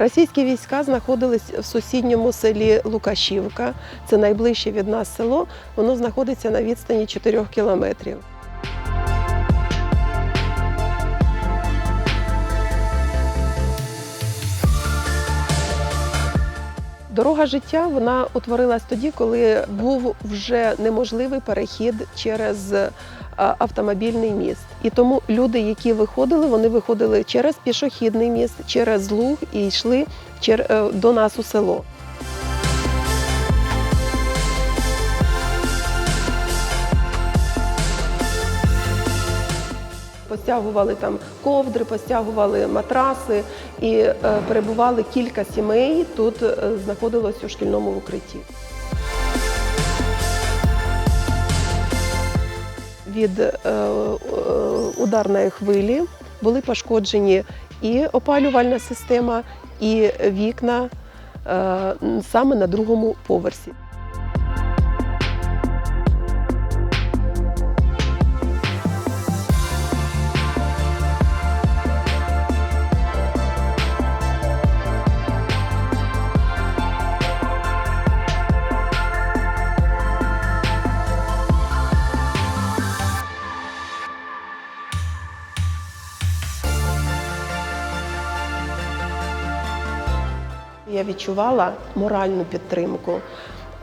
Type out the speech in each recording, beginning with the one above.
Російські війська знаходились в сусідньому селі Лукашівка. Це найближче від нас село. Воно знаходиться на відстані 4 кілометрів. Дорога життя вона утворилась тоді, коли був вже неможливий перехід через е, автомобільний міст. І тому люди, які виходили, вони виходили через пішохідний міст, через луг і йшли е, до нас у село. Постягували там ковдри, постягували матраси і е, перебували кілька сімей. Тут е, знаходилось у шкільному укритті. Від е, ударної хвилі були пошкоджені і опалювальна система, і вікна саме на другому поверсі. Я відчувала моральну підтримку.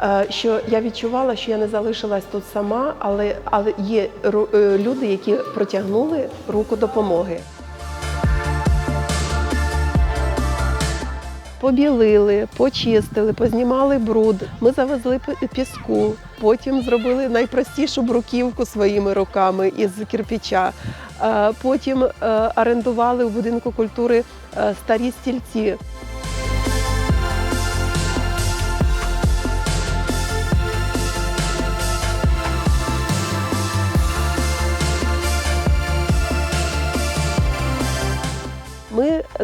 е, Що я відчувала, що я не залишилась тут сама, але, але є е, люди, які протягнули руку допомоги. Побілили, почистили, познімали бруд. Ми завезли піску, потім зробили найпростішу бруківку своїми руками із кирпича. Е, Потім орендували у будинку культури старі стільці.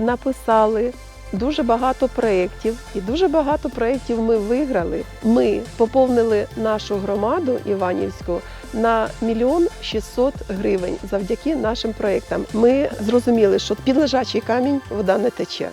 Написали дуже багато проєктів, і дуже багато проєктів ми виграли. Ми поповнили нашу громаду Іванівську на мільйон 600 гривень завдяки нашим проєктам. Ми зрозуміли, що під лежачий камінь вода не тече.